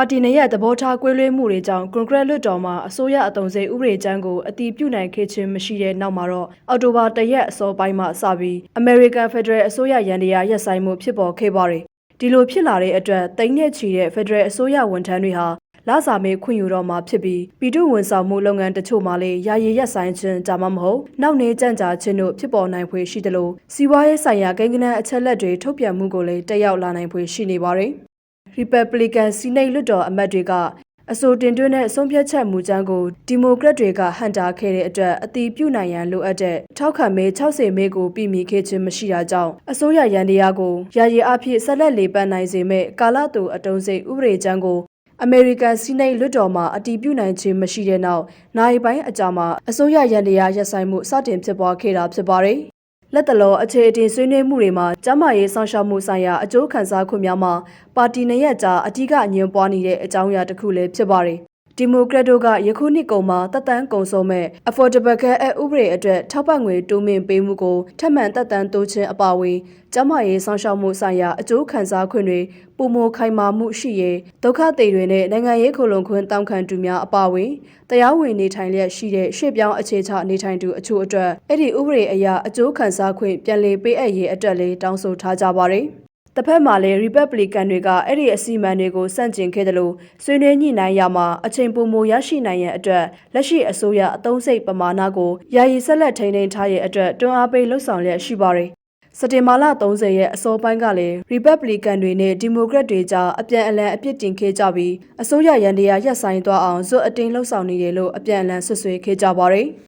ပါတီနေရဲ့သဘောထားကွဲလွဲမှုတွေကြောင့်ကွန်ဂရက်လွှတ်တော်မှာအစိုးရအုံစိတ်ဥပဒေကြမ်းကိုအတည်ပြုနိုင်ခဲ့ခြင်းမရှိတဲ့နောက်မှာတော့အောက်တိုဘာ၁ရက်အစောပိုင်းမှာစပြီး American Federal အစိုးရရန်တရားရပ်ဆိုင်မှုဖြစ်ပေါ်ခဲ့ပါတယ်။ဒီလိုဖြစ်လာတဲ့အတွက်တိမ့်နဲ့ချီတဲ့ Federal အစိုးရဝန်ထမ်းတွေဟာလစာမေးခွင့်ယူတော့မှာဖြစ်ပြီးပြည်သူဝန်ဆောင်မှုလုပ်ငန်းတချို့မှာလည်းယာယီရပ်ဆိုင်ခြင်းဒါမှမဟုတ်နောက်နေကြန့်ကြာခြင်းတို့ဖြစ်ပေါ်နိုင်ဖွယ်ရှိတယ်လို့စီးပွားရေးဆိုင်ရာကိန်းဂဏန်းအချက်လက်တွေထုတ်ပြန်မှုကိုလည်းတက်ရောက်လာနိုင်ဖွယ်ရှိနေပါတယ်။ Republican စီနိတ်လွှတ်တော်အမတ်တွေကအဆိုတင်သွင်းတဲ့ဆုံးဖြတ်ချက်မူကြမ်းကိုဒီမိုကရက်တွေကဟန်တာခဲ့တဲ့အတွက်အတီးပြုနိုင်ရန်လိုအပ်တဲ့ထောက်ခံမဲ60မဲကိုပြည်မိခဲ့ခြင်းမရှိတာကြောင့်အစိုးရရန်တရားကိုယာယီအဖြစ်ဆက်လက်လေပတ်နိုင်စေမဲ့ကာလတူအတုံးစိတ်ဥပဒေကြမ်းကိုအမေရိကန်စီနိတ်လွှတ်တော်မှာအတီးပြုနိုင်ခြင်းမရှိတဲ့နောက်နိုင်ပိုင်းအကြာမှာအစိုးရရန်တရားရပ်ဆိုင်မှုစတင်ဖြစ်ပွားခဲ့တာဖြစ်ပါတယ်။ လက်တလောအခြေအတင်ဆွေးနွေးမှုတွေမှာကျမရေးဆောင်ရှောက်မှုဆိုင်ရာအကျိုးခံစားခွင့်များမှာပါတီနှစ်ရက်ကြာအ धिक အငြင်းပွားနေတဲ့အကြောင်းအရာတစ်ခုလည်းဖြစ်ပါတယ်။ ဒီမိုကရက်တို့ကယခုနှစ်ကုန်မှာတက်တန်းကုန်ဆုံးမဲ့ Affordable Care Act ဥပဒေအတွက်ထောက်ပံ့ငွေတိုးမြင့်ပေးမှုကိုထပ်မံတက်တန်းတိုးခြင်းအပါအဝင်ကျမရေးဆောင်ရှောက်မှုဆိုင်ရာအကျိုးခံစားခွင့်တွေပုံမခိုင်မာမှုရှိရေးဒုက္ခတွေတွေနဲ့နိုင်ငံရေးခုလုံခွင့်တောင်းခံသူများအပါအဝင်တရားဝင်နေထိုင်လျက်ရှိတဲ့ရှေ့ပြောင်းအခြေချနေထိုင်သူအချို့အတွက်အဲ့ဒီဥပဒေအရအကျိုးခံစားခွင့်ပြန်လည်ပေးအပ်ရေးအတွက်လည်းတောင်းဆိုထားကြပါတယ်။ တစ်ဖက်မှာလည်း Republican တွေကအဲ့ဒီအစီအမံတွေကိုစန့်ကျင်ခဲ့တယ်လို့ဆွေးနွေးညှိနှိုင်းရမှာအချိန်ပိုမိုရရှိနိုင်ရန်အတွက်လက်ရှိအစိုးရအသုံးစိတ်ပမာဏကိုယာယီဆက်လက်ထိန်းသိမ်းထားရဲ့အတွက်တွန်းအားပေးလှုပ်ဆောင်လျက်ရှိပါတယ်စက်တင်ဘာလ30ရက်အစောပိုင်းကလည်း Republican တွေနဲ့ Democrat တွေကြားအပြန်အလှန်အပြစ်တင်ခဲ့ကြပြီးအစိုးရရန်တရားရပ်ဆိုင်သွားအောင်ဇွတ်အတင်းလှုပ်ဆောင်နေတယ်လို့အပြန်အလှန်ဆွဆွေးခဲ့ကြပါတယ်။